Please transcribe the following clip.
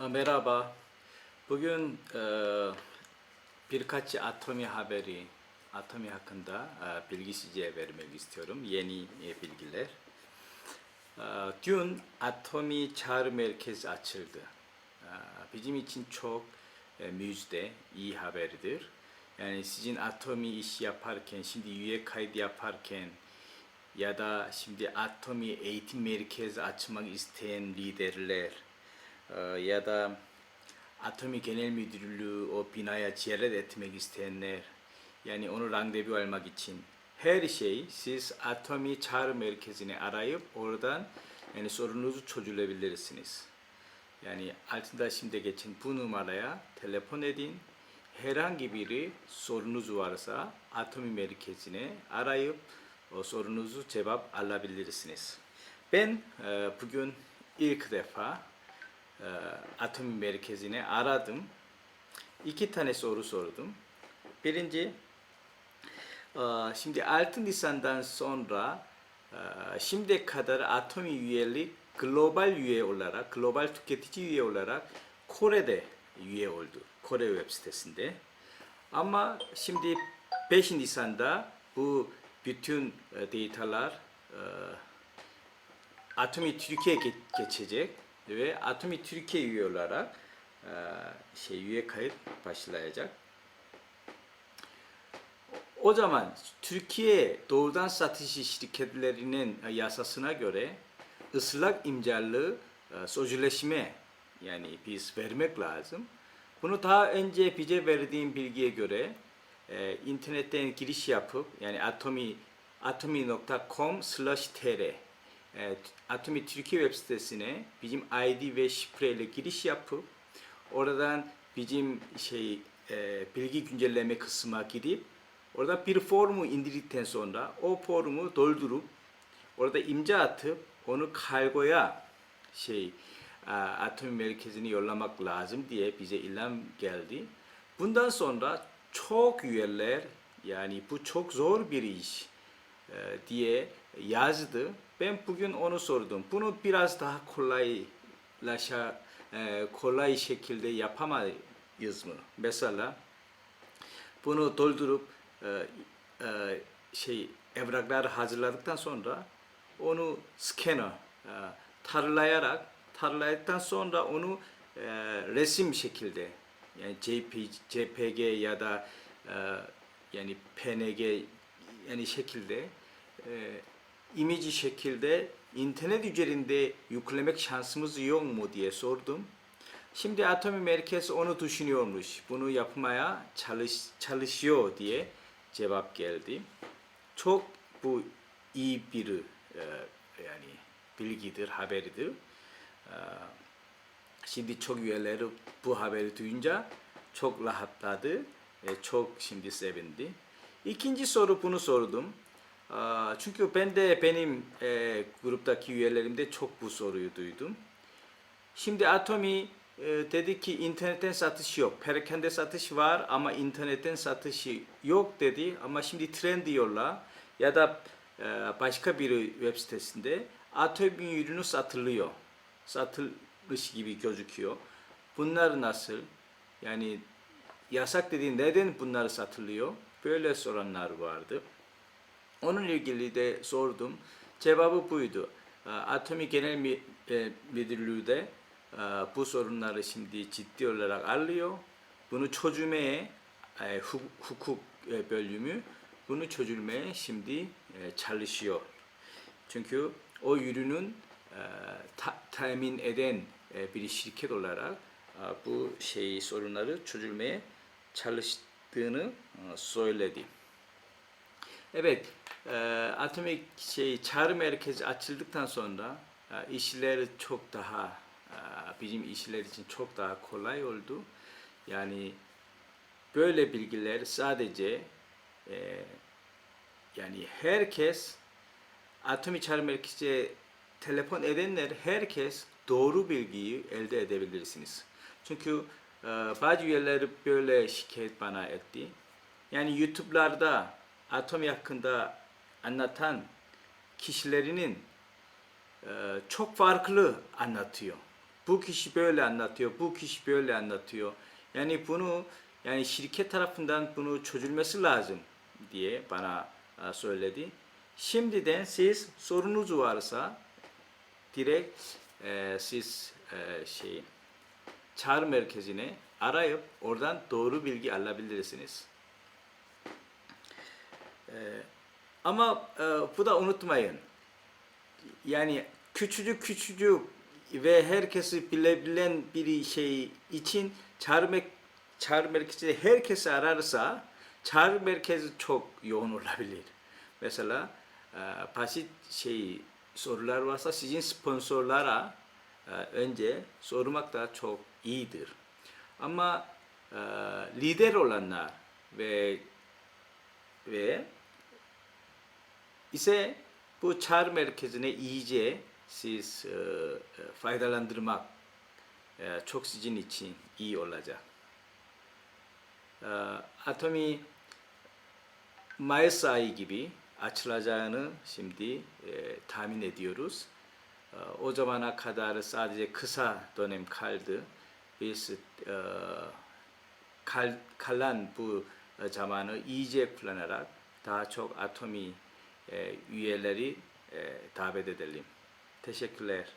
Ha, Merhaba. Bugün e, birkaç atomi haberi, atomi hakkında e, bilgi size vermek istiyorum. Yeni e, bilgiler. E, dün atomi çağrı merkezi açıldı. E, bizim için çok e, müjde, iyi haberidir. Yani sizin atomi iş yaparken, şimdi üye kaydı yaparken ya da şimdi atomi eğitim merkezi açmak isteyen liderler ya da Atomi Genel Müdürlüğü o binaya ziyaret etmek isteyenler yani onu randevu almak için her şey siz Atomi Çağrı Merkezi'ni arayıp oradan yani sorununuzu çözülebilirsiniz. Yani altında şimdi geçen bu numaraya telefon edin. Herhangi biri sorunuz varsa Atomi Merkezi'ne arayıp o sorunuzu cevap alabilirsiniz. Ben e, bugün ilk defa e, Merkezi'ne aradım. İki tane soru sordum. Birinci, e, şimdi 6 Nisan'dan sonra e, şimdiye kadar Atomi üyelik global üye olarak, global tüketici üye olarak Kore'de üye oldu. Kore web sitesinde. Ama şimdi 5 Nisan'da bu bütün e, e, Atomi Türkiye ge- geçecek ve Atomi Türkiye üye olarak e, şey üye kayıt başlayacak. O zaman Türkiye doğrudan satışı şirketlerinin yasasına göre ıslak imzalı e, sözleşme yani biz vermek lazım. Bunu daha önce bize verdiğim bilgiye göre e, internetten giriş yapıp yani atomi atomi.com slash tr e, Atomi Türkiye web sitesine bizim ID ve şifreyle giriş yapıp oradan bizim şey e, bilgi güncelleme kısmına gidip orada bir formu indirdikten sonra o formu doldurup orada imza atıp onu kargoya şey e, atomi merkezine yollamak lazım diye bize ilan geldi. Bundan sonra çok üyeler yani bu çok zor bir iş e, diye yazdı. Ben bugün onu sordum. Bunu biraz daha kolaylaşa e, kolay şekilde yapamayız mı? Mesela bunu doldurup e, e, şey evraklar hazırladıktan sonra onu scanner e, tarlayarak tarladıktan sonra onu e, resim şekilde yani JPG, JPG ya da e, yani PNG yani şekilde e, imeci şekilde internet üzerinde yüklemek şansımız yok mu diye sordum. Şimdi Atomi Merkez onu düşünüyormuş. Bunu yapmaya çalış, çalışıyor diye cevap geldi. Çok bu iyi bir e, yani bilgidir, haberidir. E, şimdi çok üyeleri bu haberi duyunca çok rahatladı. E, çok şimdi sevindi. İkinci soru bunu sordum. Çünkü ben de benim e, gruptaki üyelerimde çok bu soruyu duydum. Şimdi Atomi e, dedi ki internetten satış yok. Perakende satış var ama internetten satışı yok dedi. Ama şimdi trend diyorlar ya da e, başka bir web sitesinde Atomi ürünü satılıyor. Satılmış gibi gözüküyor. Bunlar nasıl? Yani yasak dediğin neden bunlar satılıyor? Böyle soranlar vardı. Onun ilgili de sordum. Cevabı buydu. E, Atomi Genel e, Müdürlüğü de e, bu sorunları şimdi ciddi olarak alıyor. Bunu çözülmeye e, hu- hukuk e, bölümü bunu çözülmeye şimdi e, çalışıyor. Çünkü o ürünün e, ta- temin eden e, bir şirket olarak e, bu şey sorunları çözülmeye çalıştığını e, söyledi. Evet, e, atomik şey çağrı merkezi açıldıktan sonra e, işler çok daha e, bizim işler için çok daha kolay oldu. Yani böyle bilgiler sadece e, yani herkes atomi çağrı merkezi telefon edenler herkes doğru bilgiyi elde edebilirsiniz. Çünkü e, bazı üyeler böyle şikayet bana etti. Yani YouTube'larda atom hakkında anlatan kişilerinin e, çok farklı anlatıyor. bu kişi böyle anlatıyor, bu kişi böyle anlatıyor. Yani bunu yani şirket tarafından bunu çözülmesi lazım diye bana e, söyledi. Şimdiden siz sorunuz varsa direkt e, siz e, şey çağrı merkezine arayıp oradan doğru bilgi alabilirsiniz. E, ama e, bu da unutmayın. Yani küçücük küçücük ve herkesi bilebilen bir şey için çağrı, çağrı merkezi herkesi ararsa çağrı merkezi çok yoğun olabilir. Mesela e, basit şey sorular varsa sizin sponsorlara e, önce sormak da çok iyidir. Ama e, lider olanlar ve ve ise bu çağrı merkezine iyice siz e, e, faydalandırmak e, çok sizin için iyi olacak. E, atomi Mayıs ayı gibi açılacağını şimdi e, tahmin ediyoruz. E, o zamana kadar sadece kısa dönem kaldı. Biz e, kal, kalan bu e, zamanı iyice kullanarak daha çok atomi e, üyeleri e, davet edelim. Teşekkürler.